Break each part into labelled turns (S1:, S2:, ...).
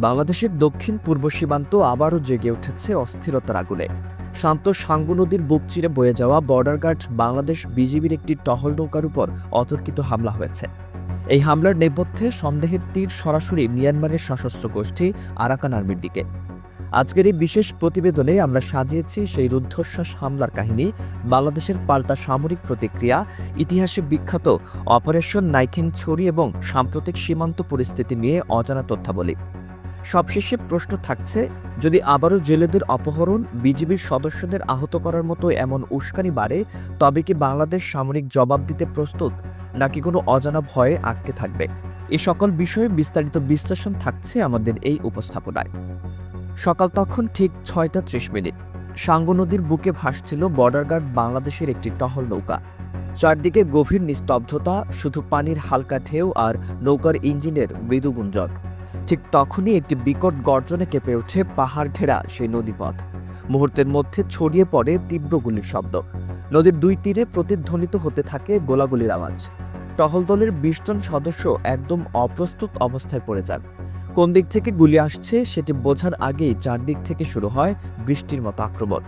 S1: বাংলাদেশের দক্ষিণ পূর্ব সীমান্ত আবারও জেগে উঠেছে অস্থিরতার আগুনে। শান্ত সাঙ্গু নদীর বুক চিরে বয়ে যাওয়া বর্ডার গার্ড বাংলাদেশ বিজিবির একটি টহল নৌকার উপর অতর্কিত হামলা হয়েছে। এই হামলার নেপথ্যে সন্দেহের তীর সরাসরি মিয়ানমারের সশস্ত্র গোষ্ঠী আরাকান আর্মির দিকে। আজকের এই বিশেষ প্রতিবেদনে আমরা সাজিয়েছি সেই রুদ্ধশ্বাস হামলার কাহিনী, বাংলাদেশের পাল্টা সামরিক প্রতিক্রিয়া, ইতিহাসে বিখ্যাত অপারেশন নাইকিং ছড়ি এবং সাম্প্রতিক সীমান্ত পরিস্থিতি নিয়ে অজানা তথ্যাবলী। সবশেষে প্রশ্ন থাকছে, যদি আবারও জেলেদের অপহরণ বিজিবির সদস্যদের আহত করার মতো এমন উস্কানি বাড়ে, তবে কি বাংলাদেশ সামরিক জবাব দিতে প্রস্তুত, নাকি কোনো অজানা ভয়ে আটকে থাকবে? এ সকল বিষয়ে বিস্তারিত বিশ্লেষণ থাকছে আমাদের এই উপস্থাপনায়। সকাল তখন ঠিক ছয়টা ত্রিশ মিনিট। সাঙ্গু নদীর বুকে ভাসছিল বর্ডার গার্ড বাংলাদেশের একটি টহল নৌকা। চারদিকে গভীর নিস্তব্ধতা, শুধু পানির হালকা ঢেউ আর নৌকার ইঞ্জিনের মৃদু গুঞ্জন। ঠিক তখনই একটি বিকট গর্জনে কেঁপে ওঠে পাহাড় ঘেরা সেই নদীপথ। মুহূর্তের মধ্যে ছড়িয়ে পড়ে তীব্র গুলির শব্দ। নদীর দুই তীরে প্রতিধ্বনিত হতে থাকে গোলাগুলির আওয়াজ। টহল দলের বিশ জন সদস্য একদম অপ্রস্তুত অবস্থায় পড়ে যান। কোন দিক থেকে গুলি আসছে সেটি বোঝার আগেই চারদিক থেকে শুরু হয় বৃষ্টির মতো আক্রমণ।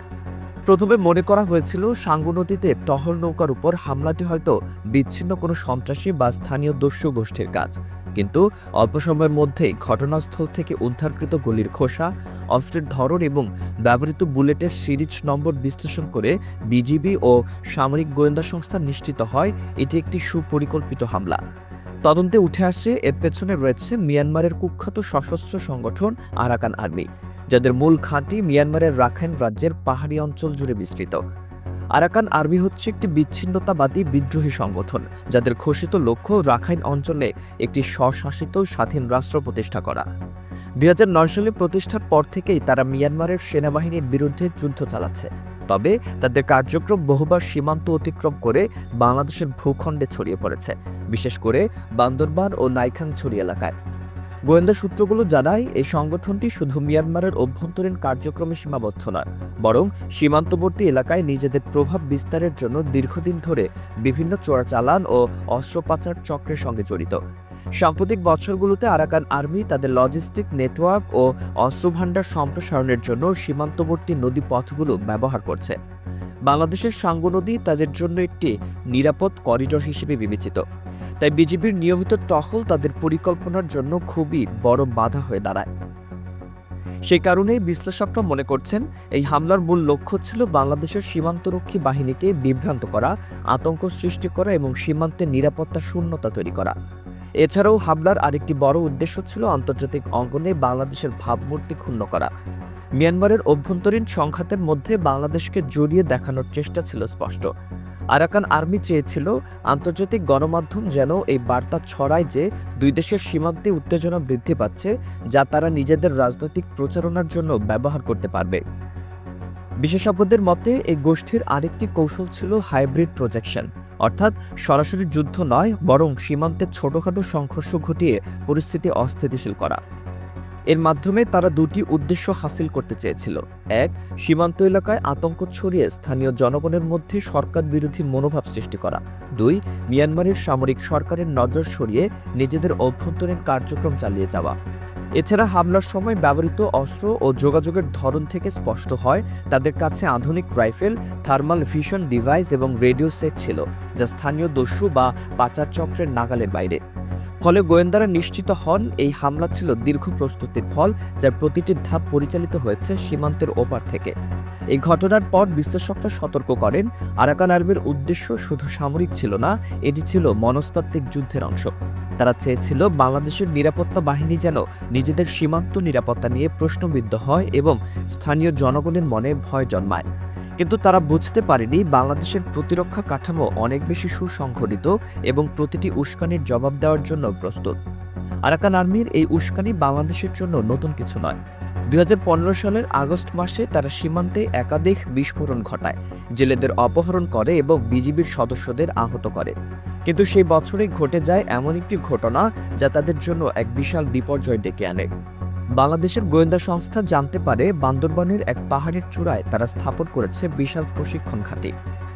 S1: প্রথমে মনে করা হয়েছিল সাঙ্গু নদীতে টহল নৌকার উপর হামলাটি হয়তো বিচ্ছিন্ন কোনো সন্ত্রাসী বা স্থানীয় দস্যু গোষ্ঠীর কাজ। কিন্তু অল্প সময়ের মধ্যেই ঘটনাস্থল থেকে উদ্ধারকৃত গুলির খোসা, অস্ত্রের ধরন এবং ব্যবহৃত বুলেটের সিরিজ নম্বর বিশ্লেষণ করে বিজিবি ও সামরিক গোয়েন্দা সংস্থা নিশ্চিত হয়, এটি একটি সুপরিকল্পিত হামলা। তদন্তে উঠে আসে, এর পেছনে রয়েছে মিয়ানমারের কুখ্যাত সশস্ত্র সংগঠন আরাকান আর্মি, যাদের মূল ঘাঁটি মিয়ানমারের রাখাইন রাজ্যের পাহাড়ি অঞ্চল জুড়ে বিস্তৃত। আরাকান আর্মি হচ্ছে একটি বিচ্ছিন্নতাবাদী বিদ্রোহী সংগঠন, যাদের ঘোষিত লক্ষ্য রাখাইন অঞ্চলে একটি স্বশাসিত স্বাধীন রাষ্ট্র প্রতিষ্ঠা করা। দুই হাজার নয় সালে প্রতিষ্ঠার পর থেকেই তারা মিয়ানমারের সেনাবাহিনীর বিরুদ্ধে যুদ্ধ চালাচ্ছে। তবে তাদের কার্যক্রম বহুবার সীমান্ত অতিক্রম করে বাংলাদেশের ভূখণ্ডে ছড়িয়ে পড়েছে, বিশেষ করে বান্দরবান ও নাইখাংছড়ি এলাকায়। গোয়েন্দা সূত্রগুলো জানায়, এই সংগঠনটি শুধু মিয়ানমারের অভ্যন্তরীণ কার্যক্রমে সীমাবদ্ধ নয়, বরং সীমান্তবর্তী এলাকায় নিজেদের প্রভাব বিস্তারের জন্য দীর্ঘদিন ধরে বিভিন্ন চোরাচালান ও অস্ত্র পাচার চক্রের সঙ্গে জড়িত। সাম্প্রতিক বছরগুলোতে আরাকান আর্মি তাদের লজিস্টিক নেটওয়ার্ক ও অস্ত্রভাণ্ডার সম্প্রসারণের জন্য সীমান্তবর্তী নদী পথগুলো ব্যবহার করছে। বাংলাদেশের সাঙ্গু নদী তাদের জন্য একটি নিরাপদ করিডোর হিসেবে বিবেচিত। তাই বিজিবির নিয়মিত টহল তাদের পরিকল্পনার জন্য খুবই বড় বাধা হয়ে দাঁড়ায়। সেই কারণেই বিশ্লেষকরা মনে করছেন, এই হামলার মূল লক্ষ্য ছিল বাংলাদেশের সীমান্তরক্ষী বাহিনীকে বিভ্রান্ত করা, আতঙ্ক সৃষ্টি করা এবং সীমান্তে নিরাপত্তা শূন্যতা তৈরি করা। এছাড়াও হামলার আরেকটি বড় উদ্দেশ্য ছিল আন্তর্জাতিক অঙ্গনে বাংলাদেশের ভাবমূর্তি ক্ষুণ্ণ করা। মিয়ানমারের অভ্যন্তরীণ সংঘাতের মধ্যে বাংলাদেশকে জড়িয়ে দেখানোর চেষ্টা ছিল স্পষ্ট। আরাকান আর্মি চেয়েছিল আন্তর্জাতিক গণমাধ্যম যেন এই বার্তা ছড়ায় যে দুই দেশের সীমান্তে উত্তেজনা বৃদ্ধি পাচ্ছে, যা তারা নিজেদের রাজনৈতিক প্রচারণার জন্য ব্যবহার করতে পারবে। বিশেষজ্ঞদের মতে, এই গোষ্ঠীর আরেকটি কৌশল ছিল হাইব্রিড প্রজেকশন। অর্থাৎ সরাসরি যুদ্ধ নয়, বরং সীমান্তে ছোটখাটো সংঘর্ষ ঘটিয়ে পরিস্থিতি অস্থিতিশীল করা। এর মাধ্যমে তারা দুটি উদ্দেশ্য হাসিল করতে চেয়েছিল। এক, সীমান্ত এলাকায় আতঙ্ক ছড়িয়ে স্থানীয় জনগণের মধ্যে সরকার বিরোধী মনোভাব সৃষ্টি করা। দুই, মিয়ানমারের সামরিক সরকারের নজর সরিয়ে নিজেদের অভ্যন্তরীণ কার্যক্রম চালিয়ে যাওয়া। এছাড়া হামলার সময় ব্যবহৃত অস্ত্র ও যোগাযোগের ধরন থেকে স্পষ্ট হয়, তাদের কাছে আধুনিক রাইফেল, থার্মাল ভিশন ডিভাইস এবং রেডিও সেট ছিল, যা স্থানীয় দস্যু বা পাচার চক্রের নাগালের বাইরে। ফলে গোয়েন্দারা নিশ্চিত হন এই হামলা ছিল দীর্ঘ প্রস্তুতির ফল, যার প্রতিটি ধাপ পরিচালিত হয়েছে সীমান্তের ওপার থেকে। এই ঘটনার পর বিশ্লেষকরা সতর্ক করেন, আরাকান আর্মির উদ্দেশ্য শুধু সামরিক ছিল না, এটি ছিল মনস্তাত্ত্বিক যুদ্ধের অংশ। তারা চেয়েছিল বাংলাদেশের নিরাপত্তা বাহিনী যেন নিজেদের সীমান্ত নিরাপত্তা নিয়ে প্রশ্নবিদ্ধ হয় এবং স্থানীয় জনগণের মনে ভয় জন্মায়। কিন্তু তারা বুঝতে পারেনি বাংলাদেশের প্রতিরক্ষা কাঠামো অনেক বেশি সুসংগঠিত এবং প্রতিটি উস্কানির জবাব দেওয়ার জন্য প্রস্তুত। আরাকান আর্মির এই উস্কানি বাংলাদেশের জন্য নতুন কিছু নয়। দুই সালের আগস্ট মাসে তারা সীমান্তে একাধিক বিস্ফোরণ ঘটায়, জেলেদের অপহরণ করে এবং বিজিবির সদস্যদের আহত করে। কিন্তু সেই বছরে ঘটে যায় এমন একটি ঘটনা যা তাদের জন্য এক বিশাল বিপর্যয় ডেকে আনে। বাংলাদেশের গোয়েন্দা সংস্থা জানতে পারে বান্দরবানের এক পাহাড়ের চূড়ায় তারা স্থাপন করেছে বিশাল প্রশিক্ষণ ঘাঁটি।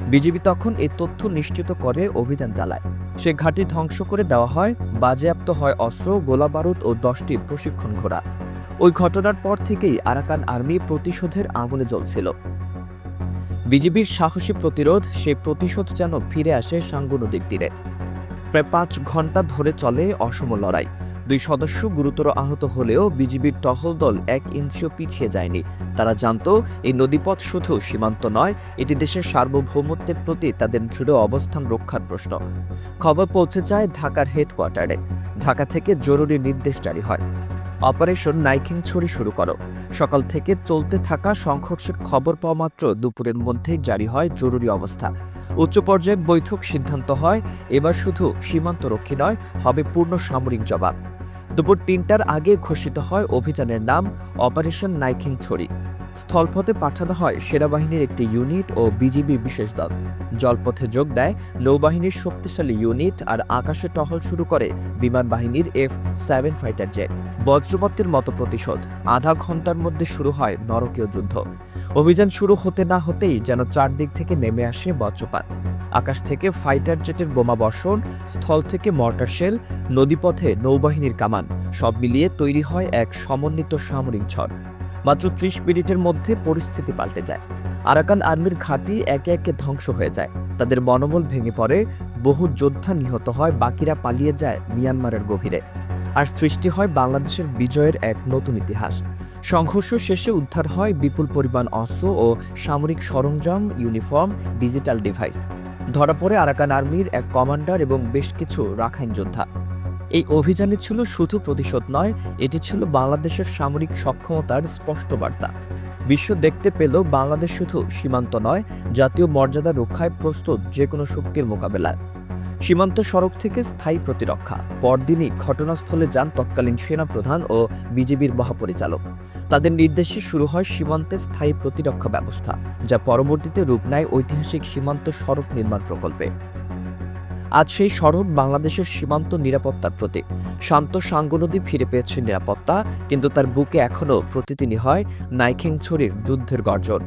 S1: বিজিবি তখন এই তথ্য নিশ্চিত করে অভিযান চালায়। সে ঘাঁটি ধ্বংস করে দেওয়া হয়, বাজেয়াপ্ত হয় অস্ত্র, গোলাবারুদ ও দশটি প্রশিক্ষণ ঘোড়া। ওই ঘটনার পর থেকেই আরাকান আর্মি প্রতিশোধের আগুনে জ্বলছিল। বিজিবির সাহসী প্রতিরোধ সেই প্রতিশোধ যেন ফিরে আসে সাঙ্গু নদীর তীরে। প্রায় পাঁচ ঘণ্টা ধরে চলে অসম লড়াই। দুই সদস্য গুরুতর আহত হলেও বিজিবির টহল দল এক ইঞ্চিও পিছিয়ে যায়নি। তারা জানত, এই নদীপথ শুধু সীমান্ত নয়, এটি দেশের সার্বভৌমত্বের প্রতি তাদের দৃঢ় অবস্থান রক্ষার প্রশ্ন। খবর পৌঁছে যায় ঢাকার হেডকোয়ার্টারে। ঢাকা থেকে জরুরি নির্দেশ জারি হয়। অপারেশন নাইকিং ছড়ি শুরু করো। সকাল থেকে চলতে থাকা সংঘর্ষের খবর পাওয়া মাত্র দুপুরের মধ্যেই জারি হয় জরুরি অবস্থা। উচ্চ পর্যায়ে বৈঠক সিদ্ধান্ত হয়, এবার শুধু সীমান্তরক্ষী নয়, হবে পূর্ণ সামরিক জবাব। দুপুর তিনটার আগে ঘোষিত হয় অভিযানের নাম অপারেশন নাইকিং ছড়ি স্থলপথে পাঠানো হয় সেনাবাহিনীর একটি ইউনিট ও বিজিবির বিশেষ দল। জলপথে যোগ দেয় নৌবাহিনীর শক্তিশালী ইউনিট আর আকাশে টহল শুরু করে বিমান বাহিনীর এফ সেভেন ফাইটার জেট। বজ্রপাতের মতো প্রতিশোধ। আধা ঘণ্টার মধ্যে শুরু হয় নরকীয় যুদ্ধ। অভিযান শুরু হতে না হতেই যেন চারদিক থেকে নেমে আসে বজ্রপাত। আকাশ থেকে ফাইটার জেটের বোমা বর্ষণ, স্থল থেকে মর্টার শেল, নদীপথে নৌবাহিনীর কামান, সব মিলিয়ে তৈরি হয় এক সমন্বিত সামরিক ঝড়। মাত্র ত্রিশ মিনিটের মধ্যে পরিস্থিতি পাল্টে যায়। আরাকান আর্মির ঘাঁটি একে একে ধ্বংস হয়ে যায়। তাদের মনোবল ভেঙে পড়ে, বহু যোদ্ধা নিহত হয়, বাকিরা পালিয়ে যায় মিয়ানমারের গভীরে। আর সৃষ্টি হয় বাংলাদেশের বিজয়ের এক নতুন ইতিহাস। সংঘর্ষ শেষে উদ্ধার হয় বিপুল পরিমাণ অস্ত্র ও সামরিক সরঞ্জাম, ইউনিফর্ম, ডিজিটাল ডিভাইস। ধরা পড়ে আরাকান আর্মির এক কমান্ডার এবং বেশ কিছু রাখাইন যোদ্ধা। এই অভিযানে ছিল শুধু প্রতিশোধ নয়, এটি ছিল বাংলাদেশের সামরিক সক্ষমতার স্পষ্ট বার্তা। বিশ্ব দেখতে পেল বাংলাদেশ শুধু সীমান্ত নয়, জাতীয় মর্যাদা রক্ষায় প্রস্তুত যে কোনো শক্তির মোকাবেলায়। সীমান্ত সড়ক থেকে স্থায়ী প্রতিরক্ষা। পরদিনই ঘটনাস্থলে যান তৎকালীন সেনাপ্রধান ও বিজেপির মহাপরিচালক। তাদের নির্দেশে শুরু হয় সীমান্তে স্থায়ী প্রতিরক্ষা ব্যবস্থা, যা পরবর্তীতে রূপ নেয় ঐতিহাসিক সীমান্ত সড়ক নির্মাণ প্রকল্পে। আজ সেই সড়ক বাংলাদেশের সীমান্ত নিরাপত্তার প্রতীক। শান্ত সাঙ্গু নদী ফিরে পেয়েছে নিরাপত্তা, কিন্তু তার বুকে এখনও প্রতিদিনই হয় নাইখেংছড়ির যুদ্ধের গর্জন।